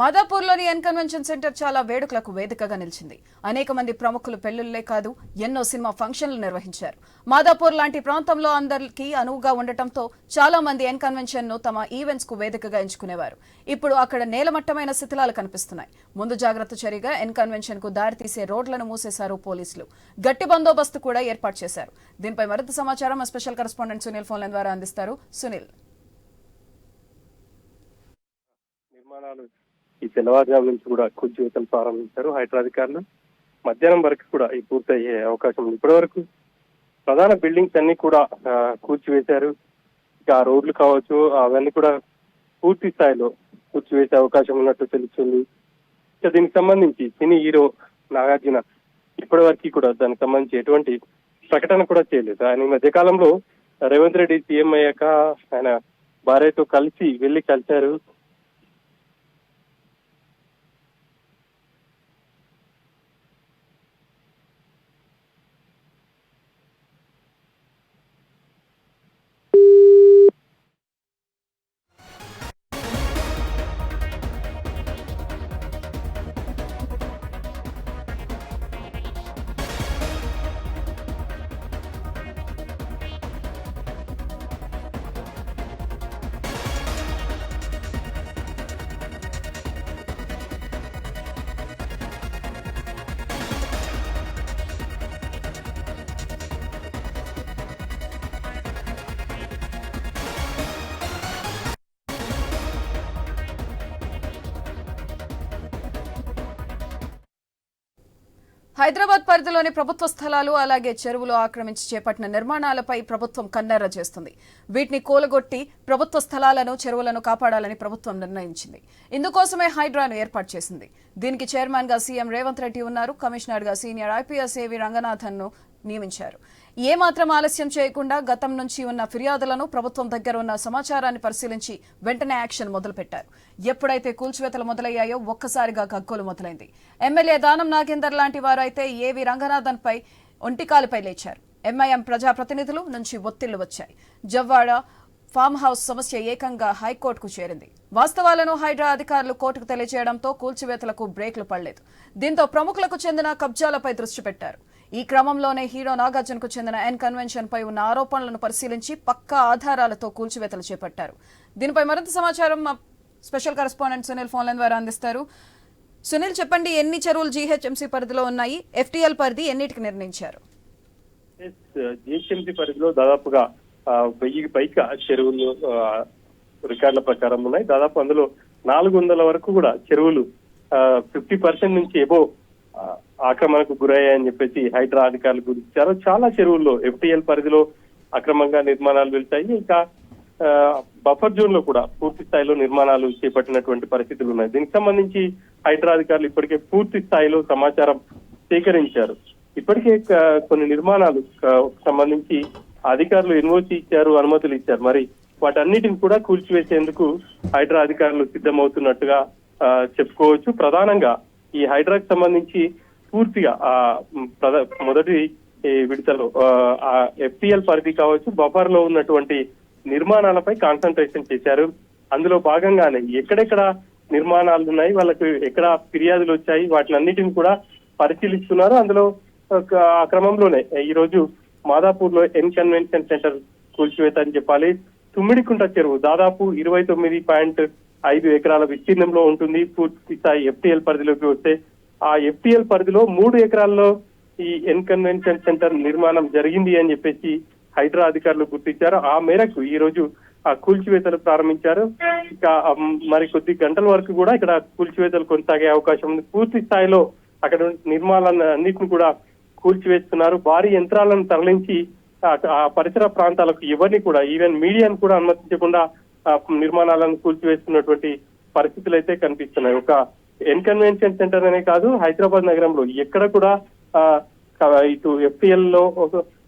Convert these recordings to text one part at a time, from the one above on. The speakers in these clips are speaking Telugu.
మాదాపూర్లోని ఎన్ కన్వెన్షన్ సెంటర్ చాలా వేడుకలకు వేదికగా నిలిచింది. అనేక మంది ప్రముఖులు పెళ్ళిళ్ళే కాదు ఎన్నో సినిమా ఫంక్షన్లు నిర్వహించారు. మాదాపూర్ లాంటి ప్రాంతంలో అందరికీ అనువుగా ఉండటంతో చాలా మంది ఎన్ కన్వెన్షన్ను తమ ఈవెంట్స్కు వేదికగా ఎంచుకునేవారు. ఇప్పుడు అక్కడ నేలమట్టమైన శిథిలాలు కనిపిస్తున్నాయి. ముందు జాగ్రత్త చర్యగా ఎన్ కన్వెన్షన్కు దారితీసే రోడ్లను మూసేశారు పోలీసులు. గట్టి బందోబస్తు కూడా ఏర్పాటు చేశారు. దీనిపై మరింత సమాచారం స్పెషల్ కరెస్పాండెంట్ సునీల్ ఫోన్ల ద్వారా అందిస్తారు. సునీల్. నిర్మాణాలు ఈ తెల్లవారుజాము నుంచి కూడా కూల్చివేతలు ప్రారంభించారు హైడ్రా అధికారులు. మధ్యాహ్నం వరకు కూడా ఈ పూర్తయ్యే అవకాశం ఉంది. ఇప్పటి వరకు ప్రధాన బిల్డింగ్స్ అన్ని కూడా కూర్చివేశారు. కూల్చివేశారు ఆ రోడ్లు కావచ్చు అవన్నీ కూడా పూర్తి స్థాయిలో కూర్చివేసే అవకాశం ఉన్నట్టు తెలుస్తుంది. దీనికి సంబంధించి సినీ హీరో నాగార్జున ఇప్పటి వరకు కూడా దానికి సంబంధించి ఎటువంటి ప్రకటన కూడా చేయలేదు. ఆయన ఈ మధ్య కాలంలో రేవంత్ రెడ్డి సీఎం అయ్యాక ఆయన భార్యతో కలిసి వెళ్ళి కలిశారు. హైదరాబాద్ పరిధిలోని ప్రభుత్వ స్థలాలు అలాగే చెరువులు ఆక్రమించి చేపట్టిన నిర్మాణాలపై ప్రభుత్వం కన్నెర్ర చేస్తుంది. వీటిని కూలగొట్టి ప్రభుత్వ స్థలాలను చెరువులను కాపాడాలని ప్రభుత్వం నిర్ణయించింది. ఇందుకోసమే హైడ్రాను ఏర్పాటు చేసింది. దీనికి చైర్మన్గా సీఎం రేవంత్ రెడ్డి ఉన్నారు. కమిషనర్గా సీనియర్ ఐపీఎస్ ఏవి రంగనాథన్ను నియమించారు. ఏ మాత్రం ఆలస్యం చేయకుండా గతం నుంచి ఉన్న ఫిర్యాదులను ప్రభుత్వం దగ్గర ఉన్న సమాచారాన్ని పరిశీలించి వెంటనే యాక్షన్ మొదలుపెట్టారు. ఎప్పుడైతే కూల్చివేతలు మొదలయ్యాయో ఒక్కసారిగా గగ్గోలు మొదలైంది. ఎమ్మెల్యే దానం నాగేందర్ లాంటి వారు అయితే ఏవి రంగనాథన్ పై ఒంటికాలుపై లేచారు. ఎంఐఎం ప్రజాప్రతినిధులు నుంచి ఒత్తిళ్ళు వచ్చాయి. జవ్వాడ ఫామ్ హౌస్ సమస్య ఏకంగా హైకోర్టుకు చేరింది. వాస్తవాలను హైడ్రా అధికారులు కోర్టుకు తెలియజేయడంతో కూల్చివేతలకు బ్రేక్లు పడలేదు. దీంతో ప్రముఖులకు చెందిన కబ్జాలపై దృష్టి పెట్టారు. ఈ క్రమంలోనే హీరో నాగార్జునకు చెందిన ఎన్ కన్వెన్షన్ పై ఉన్న ఆరోపణలను పరిశీలించి పక్కా ఆధారాలతో కూల్చివేతలు చేపట్టారు. దీనిపై మరింత సమాచారం మా special correspondent Sunil phone line ద్వారా అందిస్తారు. సునీల్ చెప్పండి ఎన్ని చెరువులు జీహెచ్ఎంసీ పరిధిలో ఉన్నాయి? ఎఫ్టీఎల్ పరిధి ఎన్నిటికి నిర్ణయించారు? జీహెచ్ఎంసీ పరిధిలో దాదాపుగా వెయ్యి పైగా చెరువులు రికార్డుల ప్రకారం ఉన్నాయి. దాదాపు అందులో నాలుగు వందల వరకు కూడా చెరువులు ఫిఫ్టీ పర్సెంట్ నుంచి ఎబో ఆక్రమణకు గురయ్యాయని చెప్పేసి హైడ్రా అధికారులు గురించారు చాలా చెరువుల్లో ఎఫ్టీఎల్ పరిధిలో అక్రమంగా నిర్మాణాలు వెళ్తాయి. ఇంకా ఆ, బఫర్ జోన్లో కూడా పూర్తి స్థాయిలో నిర్మాణాలు చేపట్టినటువంటి పరిస్థితులు ఉన్నాయి. దీనికి సంబంధించి హైడ్రా అధికారులు ఇప్పటికే పూర్తి స్థాయిలో సమాచారం సేకరించారు. ఇప్పటికే కొన్ని నిర్మాణాలు సంబంధించి అధికారులు ఎన్ఓసి ఇచ్చారు అనుమతులు ఇచ్చారు. మరి వాటన్నిటిని కూడా కూల్చివేసేందుకు హైడ్రా అధికారులు సిద్ధమవుతున్నట్టుగా ఆ, చెప్పుకోవచ్చు. ప్రధానంగా ఈ హైడ్రాకు సంబంధించి పూర్తిగా ఆ మొదటి విడతలో ఆ ఎఫ్టిఎల్ పరిధి కావచ్చు బఫర్లో ఉన్నటువంటి నిర్మాణాలపై కాన్సన్ట్రేషన్ చేశారు. అందులో భాగంగానే ఎక్కడెక్కడ నిర్మాణాలు ఉన్నాయి వాళ్ళకు ఎక్కడ ఫిర్యాదులు వచ్చాయి వాటినన్నిటిని కూడా పరిశీలిస్తున్నారు. అందులో ఒక ఆ క్రమంలోనే ఈ రోజు మాదాపూర్లో ఎన్ కన్వెన్షన్ సెంటర్ కూల్చివేత అని చెప్పాలి. తుమ్మిడికుంట చెరువు దాదాపు ఇరవై తొమ్మిది పాయింట్ ఐదు ఎకరాల విస్తీర్ణంలో ఉంటుంది. పూర్తి స్థాయి ఎఫ్టీఎల్ పరిధిలోకి వస్తే ఆ ఎఫ్టిఎల్ పరిధిలో మూడు ఎకరాల్లో ఈ ఎన్కన్వెన్షన్ సెంటర్ నిర్మాణం జరిగింది అని చెప్పేసి హైడ్రా అధికారులు గుర్తించారు. ఆ మేరకు ఈ రోజు ఆ కూల్చివేతలు ప్రారంభించారు. ఇక మరి కొద్ది గంటల వరకు కూడా ఇక్కడ కూల్చివేతలు కొనసాగే అవకాశం ఉంది. పూర్తి స్థాయిలో అక్కడ నిర్మాణాలను అన్నింటిని కూడా కూల్చివేస్తున్నారు. భారీ యంత్రాలను తరలించి ఆ- పరిసర ప్రాంతాలకు ఎవరిని కూడా ఈవెన్ మీడియాను కూడా అనుమతించకుండా నిర్మాణాలను కూల్చివేస్తున్నటువంటి పరిస్థితులు అయితే కనిపిస్తున్నాయి. ఒక ఎన్ కన్వెన్షన్ సెంటర్ అనే కాదు హైదరాబాద్ నగరంలో. ఎక్కడ కూడా ఆ, ఇటు ఎఫ్పిఎల్లో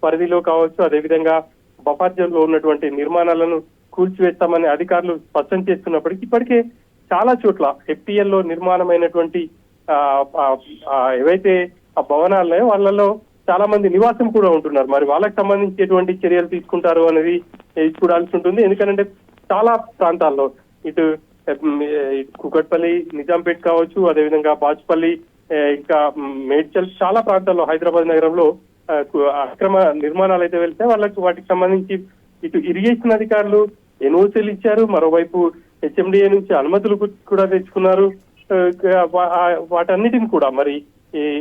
పరిధిలో కావచ్చు అదేవిధంగా బఫర్లో ఉన్నటువంటి నిర్మాణాలను కూల్చివేస్తామని అధికారులు స్పష్టం చేస్తున్నప్పటికీ ఇప్పటికే చాలా చోట్ల ఎఫ్పిఎల్లో నిర్మాణమైనటువంటి ఆ, ఏవైతే ఆ భవనాలున్నాయో వాళ్ళలో చాలా మంది నివాసం కూడా ఉంటున్నారు. మరి వాళ్ళకి సంబంధించేటువంటి చర్యలు తీసుకుంటారు అనేది చూడాల్సి ఉంటుంది. ఎందుకంటే చాలా ప్రాంతాల్లో ఇటు కుకట్పల్లి నిజాంపేట్ కావచ్చు అదేవిధంగా బాచుపల్లి ఇంకా మేడ్చల్ చాలా ప్రాంతాల్లో హైదరాబాద్ నగరంలో అక్రమ నిర్మాణాలు అయితే వెళ్తే వాళ్ళకు వాటికి సంబంధించి ఇటు ఇరిగేషన్ అధికారులు ఎన్ఓసీలు ఇచ్చారు మరోవైపు హెచ్ఎండిఏ నుంచి అనుమతులు కూడా తెచ్చుకున్నారు వాటన్నిటిని కూడా మరి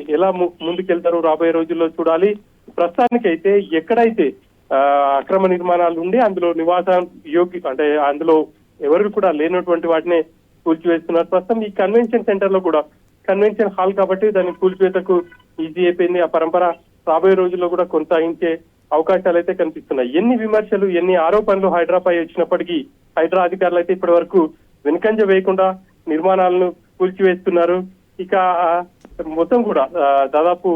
ఎలా ముందుకెళ్తారో ముందుకెళ్తారు రాబోయే రోజుల్లో చూడాలి. ప్రస్తుతానికైతే ఎక్కడైతే ఆ, అక్రమ నిర్మాణాలు ఉండి అందులో నివాస యోగ్య అంటే అందులో ఎవరు కూడా లేనటువంటి వాటిని కూల్చివేస్తున్నారు. ప్రస్తుతం ఈ కన్వెన్షన్ సెంటర్లో కూడా కన్వెన్షన్ హాల్ కాబట్టి దాని కూల్చివేతకు ఈజీ అయిపోయింది. ఆ పరంపర రాబోయే రోజుల్లో కూడా కొనసాగించే అవకాశాలు అయితే కనిపిస్తున్నాయి. ఎన్ని విమర్శలు ఎన్ని ఆరోపణలు హైడ్రాపై వచ్చినప్పటికీ హైడ్రా అధికారులు అయితే ఇప్పటి వరకు వెనుకంజ వేయకుండా నిర్మాణాలను కూల్చివేస్తున్నారు. ఇక మొత్తం కూడా దాదాపు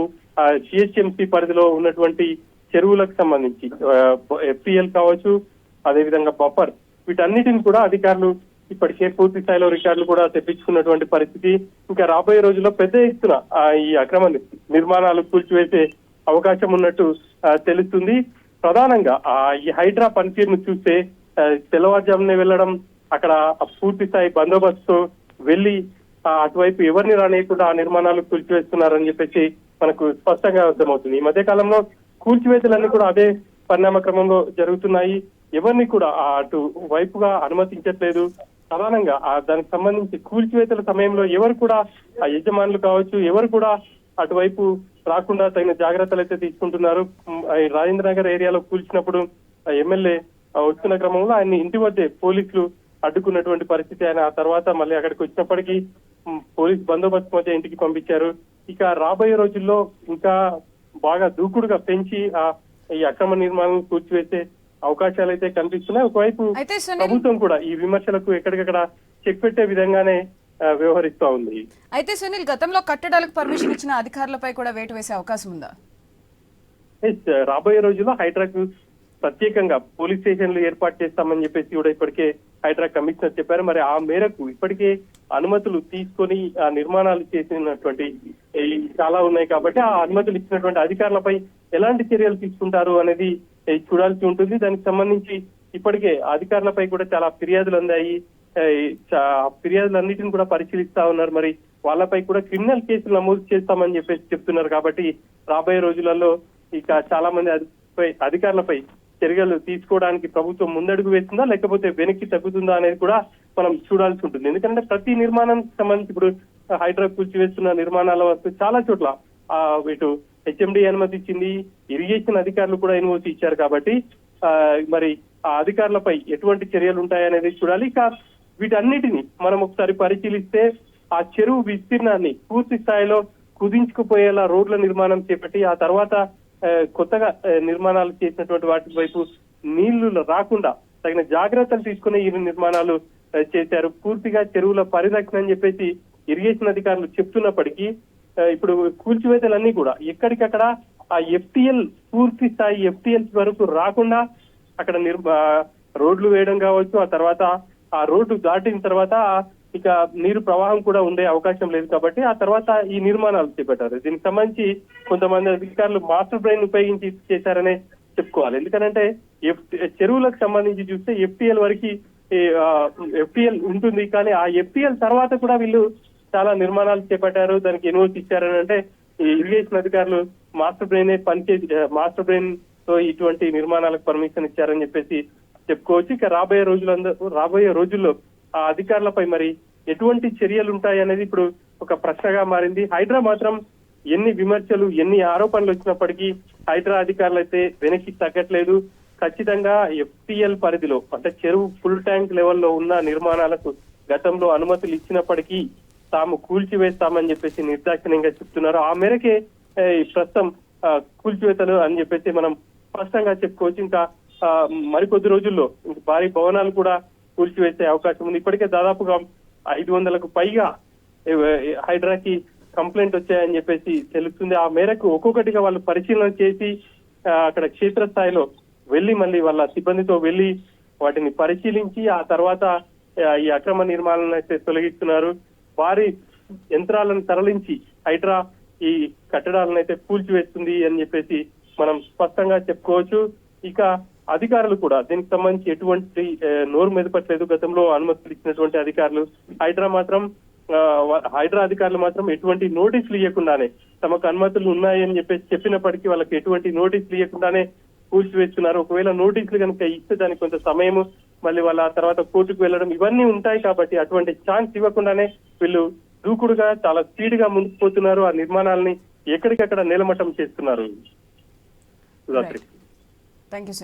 జిహెచ్ఎంసీ పరిధిలో ఉన్నటువంటి చెరువులకు సంబంధించి ఎఫ్పిఎల్ కావచ్చు అదేవిధంగా బఫర్ వీటన్నిటిని కూడా అధికారులు ఇప్పటికే పూర్తి స్థాయిలో రికార్డులు కూడా తెప్పించుకున్నటువంటి పరిస్థితి ఇంకా రాబోయే రోజుల్లో పెద్ద ఎత్తున ఈ అక్రమ నిర్మాణాలు కూల్చివేసే అవకాశం ఉన్నట్టు తెలుస్తుంది. ప్రధానంగా ఆ ఈ హైడ్రా పనితీరును చూస్తే తెల్లవారుజామునే వెళ్ళడం అక్కడ పూర్తి స్థాయి బందోబస్తు వెళ్ళి అటువైపు ఎవరిని రానియకుండా ఆ నిర్మాణాలు కూల్చివేస్తున్నారని చెప్పేసి మనకు స్పష్టంగా అర్థమవుతుంది. ఈ మధ్య కాలంలో కూల్చివేతలన్నీ కూడా అదే పరిణామ క్రమంలో జరుగుతున్నాయి. ఎవరిని కూడా అటు వైపుగా అనుమతించట్లేదు. ప్రధానంగా ఆ దానికి సంబంధించి కూల్చివేతల సమయంలో ఎవరు కూడా ఆ యజమానులు కావచ్చు ఎవరు కూడా అటువైపు రాకుండా తగిన జాగ్రత్తలు అయితే తీసుకుంటున్నారు. రాజేంద్ర నగర్ ఏరియాలో కూల్చినప్పుడు ఆ ఎమ్మెల్యే ఆ వస్తున్న క్రమంలో ఆయన్ని ఇంటి వద్దే పోలీసులు అడ్డుకున్నటువంటి పరిస్థితి ఆయన. ఆ తర్వాత మళ్ళీ అక్కడికి వచ్చినప్పటికీ పోలీస్ బందోబస్తు మధ్య ఇంటికి పంపించారు. ఇక రాబోయే రోజుల్లో ఇంకా బాగా దూకుడుగా పెంచి ఆ ఈ అక్రమ నిర్మాణం కూర్చివేసే అవకాశాలు అయితే కనిపిస్తున్నాయి. ఒకవైపు ప్రభుత్వం కూడా ఈ విమర్శలకు ఎక్కడికక్కడ చెక్ పెట్టే విధంగానే వ్యవహరిస్తా ఉంది. అయితే సునీల్ గతంలో కట్టడాలకు పర్మిషన్ ఇచ్చిన అధికారులపై కూడా వేటు వేసే అవకాశం ఉందా? రాబోయే రోజుల్లో హైడ్రాకు ప్రత్యేకంగా పోలీస్ స్టేషన్లు ఏర్పాటు చేస్తామని చెప్పేసి కూడా ఇప్పటికే హైడ్రా కమిషనర్ చెప్పారు. మరి ఆ మేరకు ఇప్పటికే అనుమతులు తీసుకొని ఆ నిర్మాణాలు చేసినటువంటి చాలా ఉన్నాయి కాబట్టి ఆ అనుమతులు ఇచ్చినటువంటి అధికారులపై ఎలాంటి చర్యలు తీసుకుంటారు అనేది చూడాల్సి ఉంటుంది. దానికి సంబంధించి ఇప్పటికే అధికారులపై కూడా చాలా ఫిర్యాదులు అందాయి. చా- ఫిర్యాదులన్నిటిని కూడా పరిశీలిస్తా ఉన్నారు. మరి వాళ్ళపై కూడా క్రిమినల్ కేసులు నమోదు చేస్తామని చెప్పేసి చెప్తున్నారు కాబట్టి రాబోయే రోజులలో ఇక చాలా మంది అధికారులపై చర్యలు తీసుకోవడానికి ప్రభుత్వం ముందడుగు వేస్తుందా లేకపోతే వెనక్కి తగ్గుతుందా అనేది కూడా మనం చూడాల్సి ఉంటుంది. ఎందుకంటే ప్రతి నిర్మాణానికి సంబంధించి ఇప్పుడు హైడ్రా కూల్చివేస్తున్న నిర్మాణాల వస్తే చాలా చోట్ల ఇటు హెచ్ఎండి అనుమతి ఇచ్చింది ఇరిగేషన్ అధికారులు కూడా ఎన్ఓసి ఇచ్చారు కాబట్టి ఆ మరి ఆ అధికారులపై ఎటువంటి చర్యలు ఉంటాయనేది చూడాలి. ఇక వీటన్నిటిని మనం ఒకసారి పరిశీలిస్తే ఆ చెరువు విస్తీర్ణాన్ని పూర్తి స్థాయిలో కుదించుకుపోయేలా రోడ్ల నిర్మాణం చేపట్టి ఆ తర్వాత కొత్తగా నిర్మాణాలు చేసినటువంటి వాటి వైపు నీళ్ళు రాకుండా తగిన జాగ్రత్తలు తీసుకుని ఈ నిర్మాణాలు చేశారు. పూర్తిగా చెరువుల పరిరక్షణ అని చెప్పేసి ఇరిగేషన్ అధికారులు చెప్తున్నప్పటికీ ఇప్పుడు కూల్చివేతలన్నీ కూడా ఎక్కడికక్కడ ఆ ఎఫ్టిఎల్ పూర్తి స్థాయి ఎఫ్టిఎల్ వరకు రాకుండా అక్కడ నిర్ రోడ్లు వేయడం కావచ్చు ఆ తర్వాత ఆ రోడ్డు దాటిన తర్వాత ఇక నీరు ప్రవాహం కూడా ఉండే అవకాశం లేదు కాబట్టి ఆ తర్వాత ఈ నిర్మాణాలు చేపట్టారు. దీనికి సంబంధించి కొంతమంది అధికారులు మాస్టర్ బ్రెయిన్ ఉపయోగించి చేశారనే చెప్పుకోవాలి. ఎందుకంటే ఎఫ్ చెరువులకు సంబంధించి చూస్తే ఎఫ్టిఎల్ వరకు ఎఫ్టిఎల్ ఉంటుంది కానీ ఆ ఎఫ్టిఎల్ తర్వాత కూడా వీళ్ళు చాలా నిర్మాణాలు చేపట్టారు దానికి ఎన్ఓసి ఇచ్చారని అంటే ఈ ఇరిగేషన్ అధికారులు మాస్టర్ బ్రెయిన్ పనిచేసి మాస్టర్ బ్రెయిన్తో ఇటువంటి నిర్మాణాలకు పర్మిషన్ ఇచ్చారని చెప్పేసి చెప్పుకోవచ్చు. ఇక రాబోయే రోజులందరూ రాబోయే రోజుల్లో ఆ అధికారులపై మరి ఎటువంటి చర్యలు ఉంటాయి అనేది ఇప్పుడు ఒక ప్రశ్నగా మారింది. హైడ్రా మాత్రం ఎన్ని విమర్శలు ఎన్ని ఆరోపణలు వచ్చినప్పటికీ హైడ్రా అధికారులు అయితే వెనక్కి తగ్గట్లేదు. ఖచ్చితంగా ఎఫ్టిఎల్ పరిధిలో అంటే చెరువు ఫుల్ ట్యాంక్ లెవెల్లో ఉన్న నిర్మాణాలకు గతంలో అనుమతులు ఇచ్చినప్పటికీ తాము కూల్చివేస్తామని చెప్పేసి నిర్దాక్షిణ్యంగా చెప్తున్నారు. ఆ మేరకే ఈ ప్రస్తుతం కూల్చివేతలు అని చెప్పేసి మనం స్పష్టంగా చెప్పుకోవచ్చు. ఇంకా ఆ, మరికొద్ది రోజుల్లో భారీ భవనాలు కూడా కూల్చివేసే అవకాశం ఉంది. ఇప్పటికే దాదాపుగా ఐదు వందలకు పైగా హైడ్రాకి కంప్లైంట్ వచ్చాయని చెప్పేసి తెలుస్తుంది. ఆ మేరకు ఒక్కొక్కటిగా వాళ్ళు పరిశీలన చేసి అక్కడ క్షేత్రస్థాయిలో వెళ్ళి మళ్ళీ వాళ్ళ సిబ్బందితో వెళ్ళి వాటిని పరిశీలించి ఆ తర్వాత ఈ అక్రమ నిర్మాణాలను అయితే తొలగిస్తున్నారు. వారి యంత్రాలను తరలించి హైడ్రా ఈ కట్టడాలను అయితే కూల్చివేస్తుంది అని చెప్పేసి మనం స్పష్టంగా చెప్పుకోవచ్చు. ఇక అధికారులు కూడా దీనికి సంబంధించి ఎటువంటి నోరు నోరు మెదపట్లేదు గతంలో అనుమతులు ఇచ్చినటువంటి అధికారులు హైడ్రా మాత్రం ఆ, హైడ్రా అధికారులు మాత్రం ఎటువంటి నోటీసులు ఇవ్వకుండానే తమకు అనుమతులు ఉన్నాయని చెప్పేసి చెప్పినప్పటికీ వాళ్ళకి ఎటువంటి నోటీసులు ఇవ్వకుండానే కూల్చివేస్తున్నారు. ఒకవేళ నోటీసులు కనుక ఇస్తే దానికి కొంత సమయము మళ్ళీ వాళ్ళ తర్వాత కోర్టుకు వెళ్ళడం ఇవన్నీ ఉంటాయి కాబట్టి అటువంటి ఛాన్స్ ఇవ్వకుండానే వీళ్ళు దూకుడుగా చాలా స్పీడ్గా ముందుకు పోతున్నారు ఆ నిర్మాణాలని ఎక్కడికక్కడ నేలమట్టం చేస్తున్నారు. Thank you